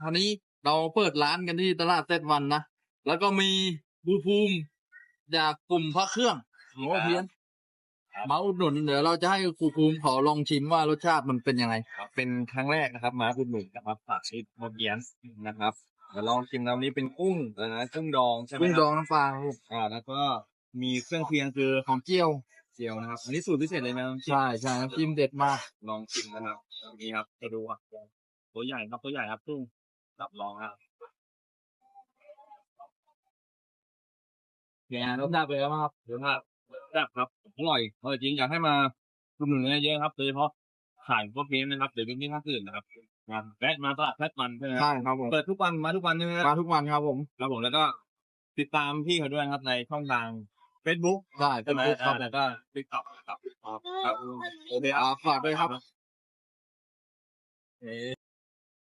คราวนี้เราเปิดร้านกันที่ตลาดเซตวันนะ แล้วก็มีบูภูมิจากกลุ่มพระเครื่องหลวงพ่อเพียนมาอุดหนุนเดี๋ยวเราจะให้ครูภูมิขอลองชิมว่ารสชาติมันเป็นยังไงเป็นครั้งแรกนะครับ มาคุณหนุ่มนะครับฝากชิดโมเกียนนะครับเดี๋ยวลองชิมน้ำนี้เป็นกุ้งนะกุ้งดองใช่ไหมกุ้งครับดองน้ำปลาครับผมอ่าแล้วก็มีเครื่องเคียงคือของเจียวเจียวนะครับ อันนี้สูตรพิเศษเลยนะน้ำจิ้มใช่ใช่น้ำจิ้มเด็ดมากลองชิมนะครับนี่ครับจะดูอะตัวใหญ่ครับตัวใหญ่ครับกุ้ง รับรองครับแกรสดับเลยครับเดี๋ยวครับแซ่บครับอร่อยอร่อยจริงอยากให้มาคุณหนุนเยอะๆครับโดยเฉพาะขายพวกนี้นะครับเดี๋ยวเป็นที่ท่าอื่นนะครับงานแวะมาตลาดแพทมันใช่ไหมครับใช่ครับผมเปิดทุกวันมาทุกวันใช่ไหมครับมาทุกวันครับผมครับผมแล้วก็ติดตามพี่เขาด้วยนะครับในช่องทาง Facebook ได้ใช่ไหมคครัรับบแล้วก็ TikTok ครับครับโอเคอ่าฝากด้วยครับ